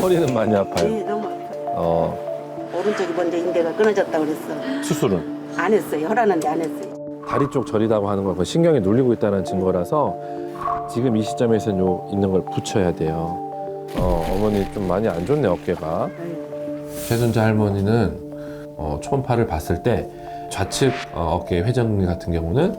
허리는 많이 아파요. 네, 너무 아파요. 어, 오른쪽이 먼저 인대가 끊어졌다 그랬어. 수술은 안 했어요. 혈하는데 안 했어요. 다리 쪽 저리다고 하는 건 그 신경이 눌리고 있다는 증거라서 지금 이 시점에서는 요 있는 걸 붙여야 돼요. 어, 어머니 좀 많이 안 좋네 어깨가. 최순자 할머니는 어, 초음파를 봤을 때 좌측 어, 어깨 회전근개 같은 경우는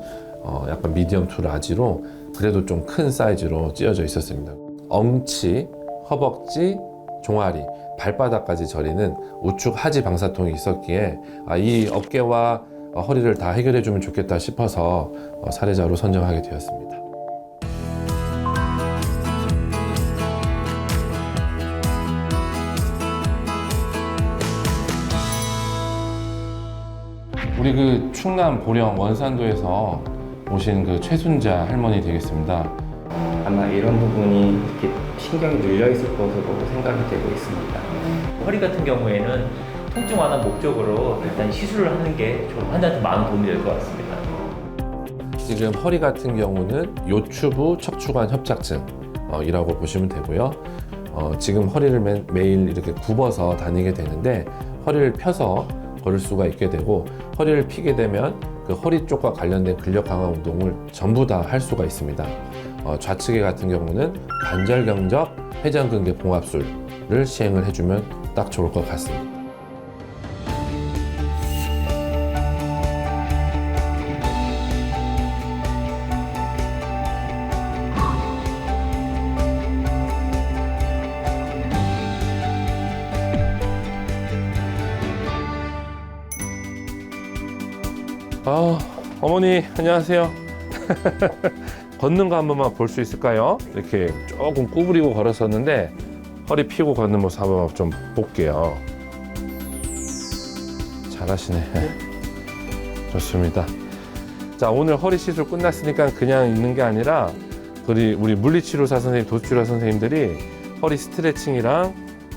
어, 약간 미디엄 투 라지로 그래도 좀 큰 사이즈로 찌어져 있었습니다. 엉치, 허벅지, 종아리, 발바닥까지 저리는 우측 하지 방사통이 있었기에 아, 이 어깨와 어, 허리를 다 해결해 주면 좋겠다 싶어서 어, 사례자로 선정하게 되었습니다. 우리 그 충남 보령 원산도에서 오신 그 최순자 할머니 되겠습니다. 아마 이런 부분이 이렇게 신경이 눌려 있을 것으로 생각이 되고 있습니다. 허리 같은 경우에는 통증 완화 목적으로 일단 시술을 하는 게 좀 환자한테 많은 도움이 될 것 같습니다. 지금 허리 같은 경우는 요추부 척추관 협착증이라고 보시면 되고요. 어, 지금 허리를 매, 매일 이렇게 굽어서 다니게 되는데 허리를 펴서 걸을 수가 있게 되고 허리를 피게 되면 그 허리 쪽과 관련된 근력 강화 운동을 전부 다 할 수가 있습니다. 어, 좌측에 같은 경우는 관절 경적 회전근개 봉합술을 시행을 해주면 딱 좋을 것 같습니다. 아, 어머니 안녕하세요. 걷는 거 한 번만 볼 수 있을까요? 이렇게 조금 구부리고 걸었었는데 허리 펴고 걷는 모습 한번 좀 볼게요. 잘하시네. 좋습니다. 자, 오늘 허리 시술 끝났으니까 그냥 있는 게 아니라 우리 우리 물리치료사 선생님, 도수치료사 선생님들이 허리 스트레칭이랑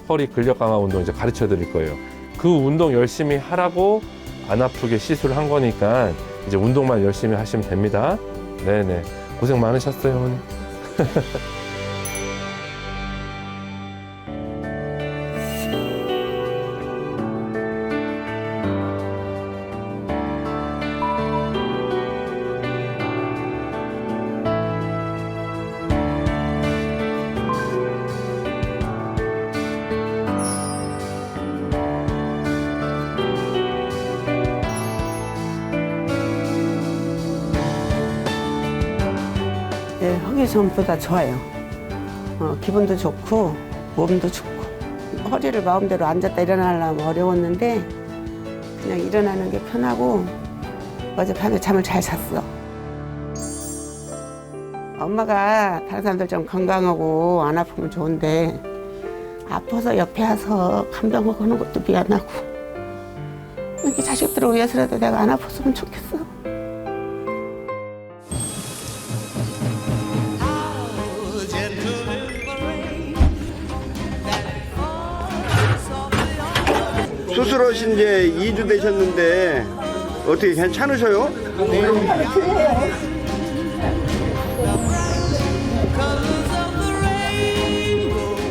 허리 근력 강화 운동 이제 가르쳐 드릴 거예요. 그 운동 열심히 하라고 안 아프게 시술한 거니까 이제 운동만 열심히 하시면 됩니다. 네네. 고생 많으셨어요, 어머니. 네, 하기 전보다 좋아요. 어, 기분도 좋고 몸도 좋고 허리를 마음대로 앉았다 일어나려면 어려웠는데 그냥 일어나는 게 편하고 어젯밤에 잠을 잘 잤어. 엄마가 다른 사람들 좀 건강하고 안 아프면 좋은데 아파서 옆에 와서 간병하고 하는 것도 미안하고 이렇게 자식들을 위해서라도 내가 안 아팠으면 좋겠어. 수술하신 지 2주 되셨는데 어떻게 괜찮으셔요? 네.